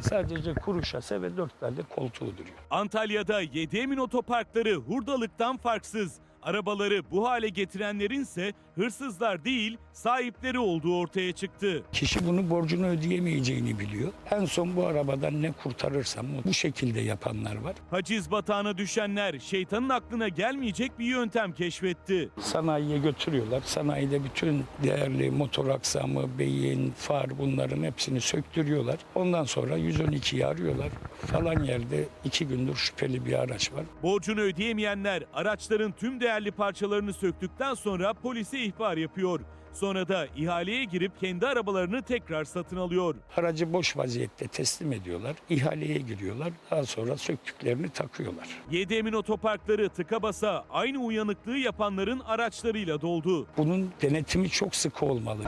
Sadece kuru şase ve dört tane koltuğu duruyor. Antalya'da 7 Emin otoparkları hurdalıktan farksız. Arabaları bu hale getirenlerin ise hırsızlar değil sahipleri olduğu ortaya çıktı. Kişi bunu borcunu ödeyemeyeceğini biliyor. En son bu arabadan ne kurtarırsam bu şekilde yapanlar var. Haciz batağına düşenler şeytanın aklına gelmeyecek bir yöntem keşfetti. Sanayiye götürüyorlar. Sanayide bütün değerli motor aksamı, beyin, far bunların hepsini söktürüyorlar. Ondan sonra 112'yi arıyorlar. Falan yerde iki gündür şüpheli bir araç var. Borcunu ödeyemeyenler araçların tüm değerli parçalarını söktükten sonra polise ihbar yapıyor. Sonra da ihaleye girip kendi arabalarını tekrar satın alıyor. Aracı boş vaziyette teslim ediyorlar. İhaleye giriyorlar. Daha sonra söktüklerini takıyorlar. 7 Emin otoparkları tıka basa aynı uyanıklığı yapanların araçlarıyla doldu. Bunun denetimi çok sıkı olmalı.